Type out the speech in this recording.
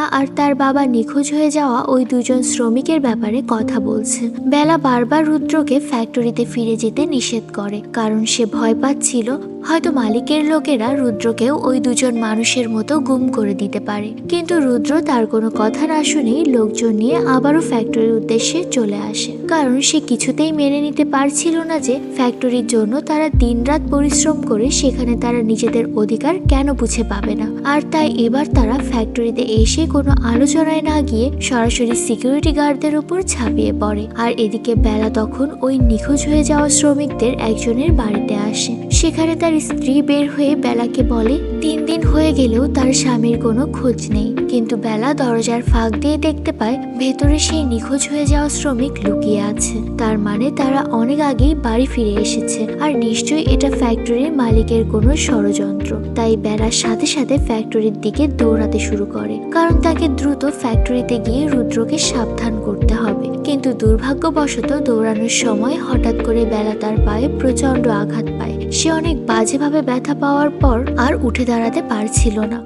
বেলা আর তার বাবা নিখোঁজ হয়ে যাওয়া ওই দুজন শ্রমিকের ব্যাপারে কথা বলছে। বেলা বারবার রুদ্রকে ফ্যাক্টরিতে ফিরে যেতে নিষেধ করে, কারণ সে ভয় পাচ্ছিল হয়তো মালিকের লোকেরা রুদ্রকেও ওই দুজন মানুষের মতো গুম করে দিতে পারে। কিন্তু রুদ্র তার কোনো কথা না শুনেই লোকজন নিয়ে আবারও ফ্যাক্টরির উদ্দেশ্যে চলে আসে। কারণ সে কিছুতেই মেনে নিতে পারছিল না যে ফ্যাক্টরির জন্য তারা দিনরাত পরিশ্রম করে সেখানে তারা নিজেদের অধিকার কেন বুঝে পাবে না। আর তাই এবার তারা ফ্যাক্টরিতে এসে কোনো আলোচনায় না গিয়ে সরাসরি সিকিউরিটি গার্ডদের উপর ঝাঁপিয়ে পড়ে। আর এদিকে বেলা তখন ওই নিখোঁজ হয়ে যাওয়া শ্রমিকদের একজনের বাড়িতে আসে। সেখানে তার স্ত্রী বের হয়ে বেলাকে বলে, তিন দিন হয়ে গেলেও তার স্বামীর কোনো খোঁজ নেই। কিন্তু বেলা দরজার ফাঁক দিয়ে দেখতে পায়, ভেতরে সেই নিখোঁজ হয়ে যাওয়া শ্রমিক লুকিয়ে আছে। তার মানে তারা অনেক আগেই বাড়ি ফিরে এসেছে। আর নিশ্চয়ই এটা ফ্যাক্টরির মালিকের কোনো ষড়যন্ত্র। তাই বেলার সাথে সাথে ফ্যাক্টরির দিকে দৌড়াতে শুরু করে। কারণ তাকে দ্রুত ফ্যাক্টরিতে গিয়ে রুদ্রকে সাবধান করতে হবে। কিন্তু দুর্ভাগ্যবশত দৌড়ানোর সময় হঠাৎ করে বেলা তার পায়ে প্রচণ্ড আঘাত পায়। সে অনেক বাজেভাবে ব্যথা পাওয়ার পর আর উঠে দাঁড়াতে পারছিল না।